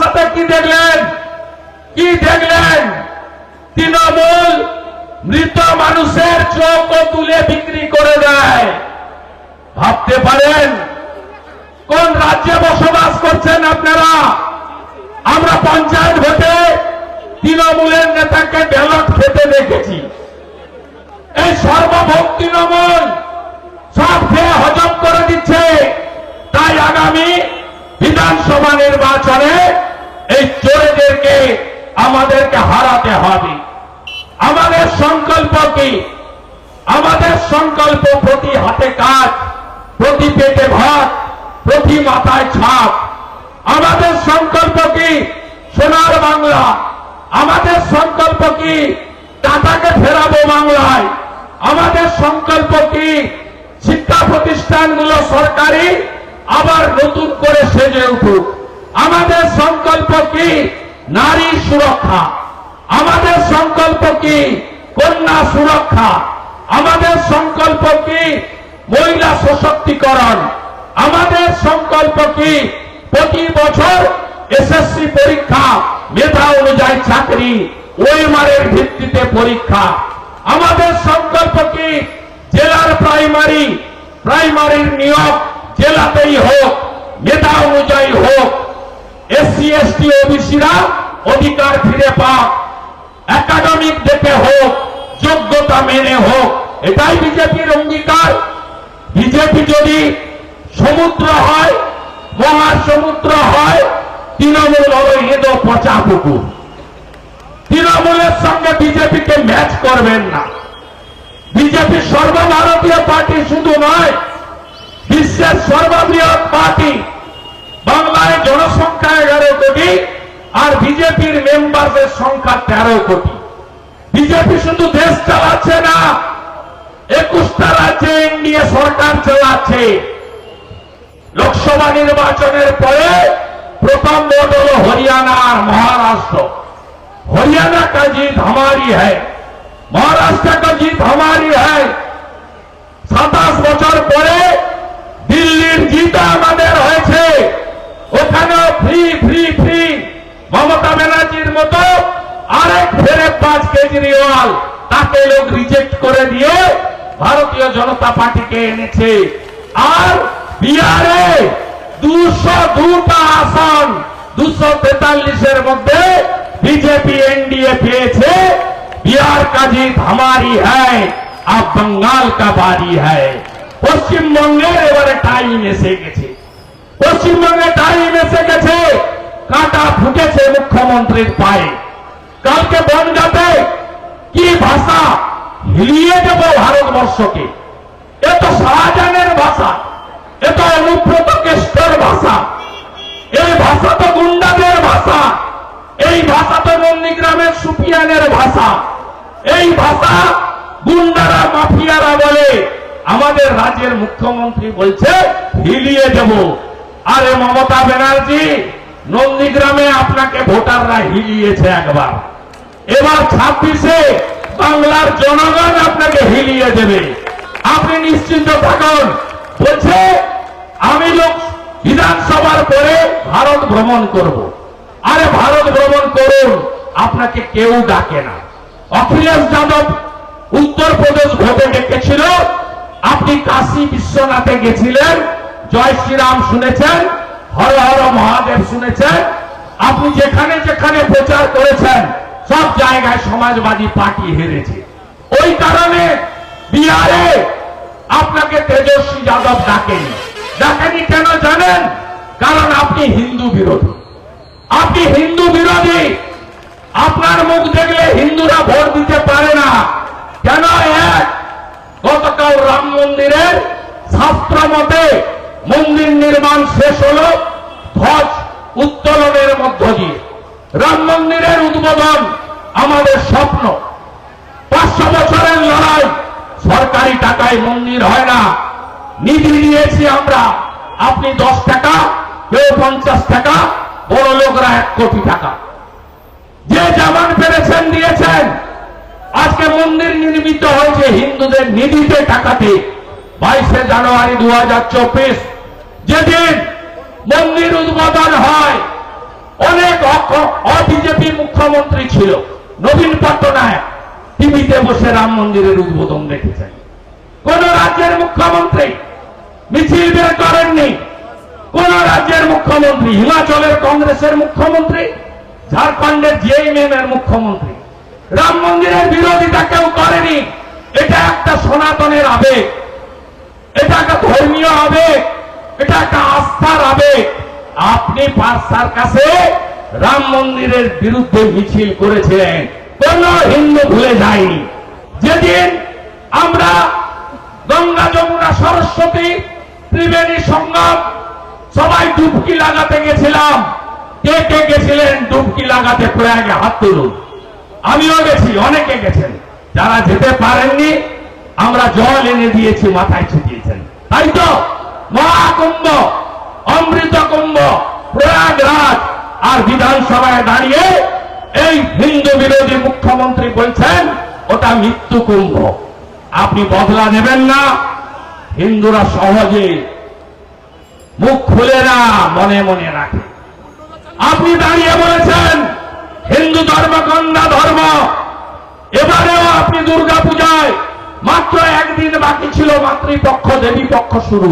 সাথে কি দেখলেন? কি দেখলেন? তৃণমূল মৃত মানুষের চোখ তুলে বিক্রি করে দেয়। ভাবতে পারেন? কোন রাজ্যে বসবাস করছেন আপনারা? আমরা পঞ্চায়েত ভোটে তৃণমূলের নেতাকে ব্যালট খেতে দেখেছি। এই সর্বভোগ তৃণমূল সব খেয়ে হজম করে দিচ্ছে। তাই আগামী বিধানসভা নির্বাচনে এই চোরেদেরকে আমাদেরকে হারাতে হবে। আমাদের সংকল্প কি? আমাদের সংকল্প প্রতি হাতে কাজ, প্রতি পেটে ভাত, প্রতি মাথায় ছাপ। আমাদের সংকল্প কি? সোনার বাংলা। আমাদের সংকল্প কি? টাকাকে ফেরাবো বাংলায়। আমাদের সংকল্প কি? শিক্ষা প্রতিষ্ঠানগুলো সরকারি আবার নতুন করে সেজে উঠুক। আমাদের সংকল্প কি? নারী সুরক্ষা। আমাদের সংকল্প কি? কন্যা সুরক্ষা। আমাদের সংকল্প কি? মহিলা সশক্তিকরণ। আমাদের সংকল্প কি? প্রতি বছর এসএসসি পরীক্ষা, মেধা অনুযায়ী চাকরি ওয়েমারের ভিত্তিতে পরীক্ষা। আমাদের সংকল্প কি? জেলার প্রাইমারি, প্রাইমারির নিয়োগ জেলাতেই হোক, মেধা অনুযায়ী হোক এসসি, এসটি, ওবিসিরা অধিকার ফিরে পাক। একাডেমিক দেখে হোক, যোগ্যতা মেনে হোক, এটাই বিজেপির অঙ্গীকার। বিজেপি যদি সমুদ্র হয়, মহাসমুদ্র হয়, তৃণমূল হল এদো পচা পুকুর তৃণমূলের সঙ্গে বিজেপিকে ম্যাচ করবেন না। বিজেপি সর্বভারতীয় পার্টি শুধু নয়, বিশ্বের সর্ববৃহৎ পার্টি বাংলায় জনসংখ্যা এগারো কোটি আর বিজেপির মেম্বারদের সংখ্যা তেরো কোটি বিজেপি শুধু দেশ চালাচ্ছে না একুশটা রাজ্যে এনডিএ সরকার চালাচ্ছে লোকসভা নির্বাচনের পরে প্রথম ভোট হল হরিয়ানা আর মহারাষ্ট্র हरियाणा का जीत हमारी है महाराष्ट्र का जीत हमारी है সাতাশ রিজেক্ট করে দিয়ে ভারতীয় জনতা পার্টিকে এনেছে আর বিহারে দুশো দুটা আসন দুশো তেতাল্লিশের মধ্যে बीजेपी एनडीए পেয়েছে बिहार का जीत हमारी है अब बंगाल का बारी है পশ্চিমবঙ্গের এবারে টাইম এসে গেছে পশ্চিমবঙ্গে টাইম এসে গেছে কাটা ফুটেছে মুখ্যমন্ত্রীর পায়ে কালকে বনগাতে কি ভাষা হিলিয়ে দেব ভারতবর্ষকে। এ তো শাহজাহানের ভাষা এ তো অনুব্রত কেষ্টর ভাষা, এই ভাষা তো গুন্ডাদের ভাষা, এই ভাষা তো নন্দীগ্রামের সুপিয়ানের ভাষা, এই ভাষা গুন্ডারা, মাফিয়ারা বলে, আমাদের রাজ্যের মুখ্যমন্ত্রী বলছে হিলিয়ে দেব। আরে মমতা ব্যানার্জি, নন্দীগ্রামে আপনাকে ভোটাররা হিলিয়েছে একবার। এবার ছাব্বিশে বাংলার জনগণ আপনাকে হিলিয়ে দেবে। আপনি নিশ্চিন্ত থাকুন। বলছে, আমি লোক বিধানসভার পরে ভারত ভ্রমণ করব। আরে ভারত ভ্রমণ করুন, আপনাকে কেউ ডাকে না। অখিলেশ যাদব উত্তরপ্রদেশ ভোটে ডেকেছিল। আপনি কাশী বিশ্বনাথে গেছিলেন। জয় শ্রীরাম শুনেছেন, হর হর মহাদেব শুনেছেন। আপনি যেখানে যেখানে প্রচার করেছেন সব জায়গায় সমাজবাদী পার্টি হেরেছে। ওই কারণে বিহারে আপনাকে তেজস্বী যাদব ডাকেনি। ডাকেনি কেন জানেন? কারণ আপনি হিন্দু বিরোধী। আপনি হিন্দু বিরোধী। আপনার মুখ দেখলে হিন্দুরা ভোট দিতে পারে না। কেন এক? গতকাল রাম মন্দিরের শাস্ত্র মতে মন্দির নির্মাণ শেষ হল ধ্বজ উত্তোলনের মধ্য দিয়ে। রাম মন্দিরের উদ্বোধন আমাদের স্বপ্ন। পাঁচশো বছরের লড়াই, সরকারি টাকায় মন্দির হয় না। নিধি দিয়েছি আমরা। আপনি দশ টাকা, কেউ পঞ্চাশ টাকা, বড় লোকরা এক কোটি টাকা। যে জামান পেরেছেন, দিয়েছেন। আজকে মন্দির নির্মিত হয়েছে হিন্দুদের নিধিতে টাকাতে। বাইশে জানুয়ারি দু হাজার চব্বিশ, যেদিন মন্দির উদ্বোধন হয় অনেক মুখ্যমন্ত্রী ছিল, নবীন পট্টনায়ক। টিভিতে বসে রাম মন্দিরের উদ্বোধন দেখেছেন। কোন রাজ্যের মুখ্যমন্ত্রী মিছিল বের করেননি। কোন রাজ্যের মুখ্যমন্ত্রী, হিমাচলের কংগ্রেসের মুখ্যমন্ত্রী, ঝাড়খণ্ডের জেএমএম এর মুখ্যমন্ত্রী। রাম মন্দিরের বিরোধিতা কেউ করেনি। এটা একটা সনাতনের আবেগ। এটা একটা ধর্মীয় আবেগ। এটা একটা আস্থার আবেগ। আপনি পার্সার কাছে রাম মন্দিরের বিরুদ্ধে মিছিল করেছিলেন। কোন হিন্দু ভুলে যায়নি। যেদিন আমরা গঙ্গা যমুনা সরস্বতী ত্রিবেণী সঙ্গম সবাই ডুবকি লাগাতে গেছিলাম। কে কে গেছিলেন ডুবকি লাগাতে প্রয়াগে হাত তুলুন। আমিও গেছি, অনেকে গেছেন। যারা যেতে পারেননি, আমরা জল এনে দিয়েছি, মাথায় ছিটিয়েছেন। তাই তো? মহাকুম্ভ! অমৃত কুম্ভ প্রয়াগরাজ আর বিধানসভায় দাঁড়িয়ে এই হিন্দু বিরোধী মুখ্যমন্ত্রী বলছেন, ওটা মৃত্যু কুম্ভ আপনি বদলা নেবেন না। হিন্দুরা সহজে মুখ খুলে না, মনে মনে রাখে। আপনি দাঁড়িয়ে বলেছেন, হিন্দু ধর্ম কন্যা ধর্ম, এবারেও আপনি দুর্গা পূজায় মাত্র একদিন বাকি ছিল, মাতৃপক্ষ দেবী পক্ষ শুরু